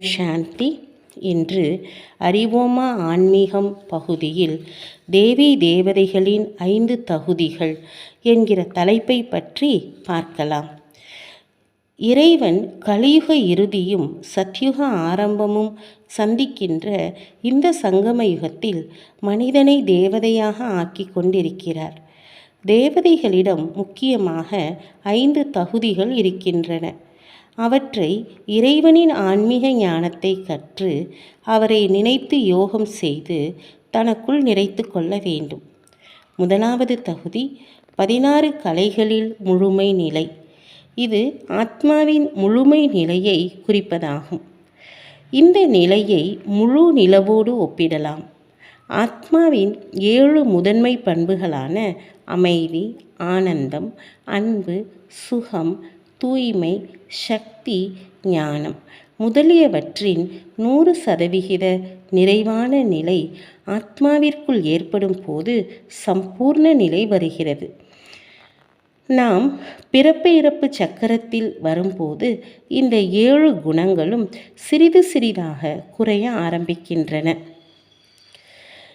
சாந்தி இன்று அறிவோமா ஆன்மீகம் பகுதியில் தேவி தேவதைகளின் ஐந்து தகுதிகள் என்கிற தலைப்பை பற்றி பார்க்கலாம். இறைவன் கலியுக இறுதியும் சத்யுக ஆரம்பமும் சந்திக்கின்ற இந்த சங்கம யுகத்தில் மனிதனை தேவதையாக ஆக்கி கொண்டிருக்கிறார். தேவதைகளிடம் முக்கியமாக ஐந்து தகுதிகள் இருக்கின்றன. அவற்றை இறைவனின் ஆன்மீக ஞானத்தை கற்று அவரை நினைத்து யோகம் செய்து தனக்குள் நிறைத்து கொள்ள வேண்டும். முதலாவது தகுதி பதினாறு கலைகளில் முழுமை நிலை. இது ஆத்மாவின் முழுமை நிலையை குறிப்பதாகும். இந்த நிலையை முழு நிலவோடு ஒப்பிடலாம். ஆத்மாவின் ஏழு முதன்மை பண்புகளான அமைதி ஆனந்தம் அன்பு சுகம் தூய்மை சக்தி ஞானம் முதலியவற்றின் நூறு சதவிகித நிறைவான நிலை ஆத்மாவிற்குள் ஏற்படும் போது சம்பூர்ண நிலை வருகிறது. நாம் பிறப்பு இறப்பு சக்கரத்தில் வரும்போது இந்த ஏழு குணங்களும் சிறிது சிறிதாக குறைய ஆரம்பிக்கின்றன.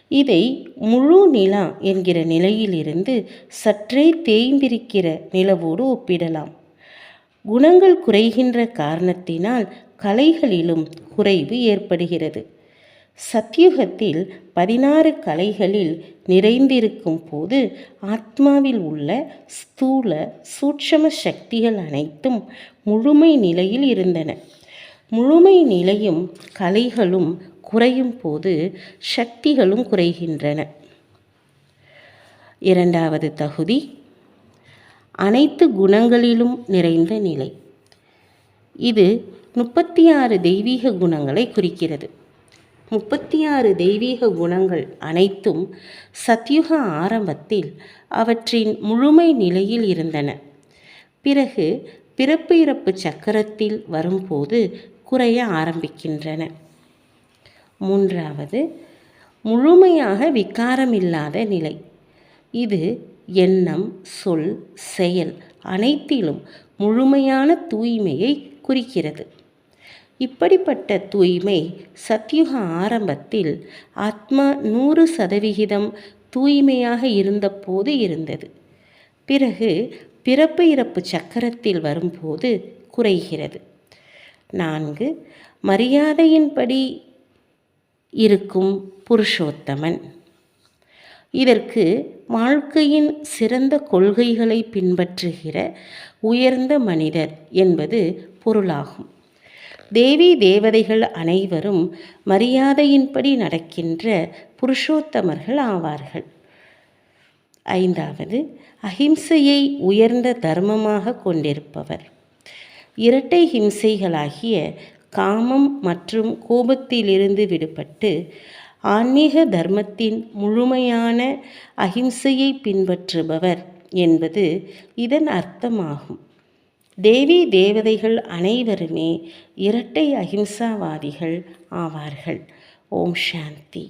இதை முழு நிலா என்கிற நிலையிலிருந்து சற்றே தேய்ந்திருக்கிற நிலவோடு ஒப்பிடலாம். குணங்கள் குறைகின்ற காரணத்தினால் கலைகளிலும் குறைவு ஏற்படுகிறது. சத்யுகத்தில் பதினாறு கலைகளில் நிறைந்திருக்கும் போது ஆத்மாவில் உள்ள ஸ்தூல சூட்சம சக்திகள் அனைத்தும் முழுமை நிலையில் இருந்தன. முழுமை நிலையும் கலைகளும் குறையும் போது சக்திகளும் குறைகின்றன. இரண்டாவது தகுதி அனைத்து குணங்களிலும் நிறைந்த நிலை. இது முப்பத்தி ஆறு தெய்வீக குணங்களை குறிக்கிறது. முப்பத்தி ஆறு தெய்வீக குணங்கள் அனைத்தும் சத்யுக ஆரம்பத்தில் அவற்றின் முழுமை நிலையில் இருந்தன. பிறகு பிறப்பு இறப்பு சக்கரத்தில் வரும்போது குறைய ஆரம்பிக்கின்றன. மூன்றாவது முழுமையாக விகாரமில்லாத நிலை. இது எண்ணம் சொல் செயல் அனைத்திலும் முழுமையான தூய்மையை குறிக்கிறது. இப்படிப்பட்ட தூய்மை சத்யுக ஆரம்பத்தில் ஆத்மா நூறு சதவிகிதம் தூய்மையாக இருந்தபோது இருந்தது. பிறகு பிறப்பு இறப்பு சக்கரத்தில் வரும்போது குறைகிறது. நான்கு மரியாதையின்படி இருக்கும் புருஷோத்தமன். இதற்கு வாழ்க்கையின் சிறந்த கொள்கைகளை பின்பற்றுகிற உயர்ந்த மனிதர் என்பது பொருளாகும். தேவி தேவதைகள் அனைவரும் மரியாதையின்படி நடக்கின்ற புருஷோத்தமர்கள் ஆவார்கள். ஐந்தாவது அஹிம்சையை உயர்ந்த தர்மமாக கொண்டிருப்பவர். இரட்டை ஹிம்சைகளாகிய காமம் மற்றும் கோபத்திலிருந்து விடுபட்டு ஆன்மீக தர்மத்தின் முழுமையான அகிம்சையை பின்பற்றுபவர் என்பது இதன் அர்த்தமாகும். தேவி தேவதைகள் அனைவருமே இரட்டை அகிம்சாவாதிகள் ஆவார்கள். ஓம் சாந்தி.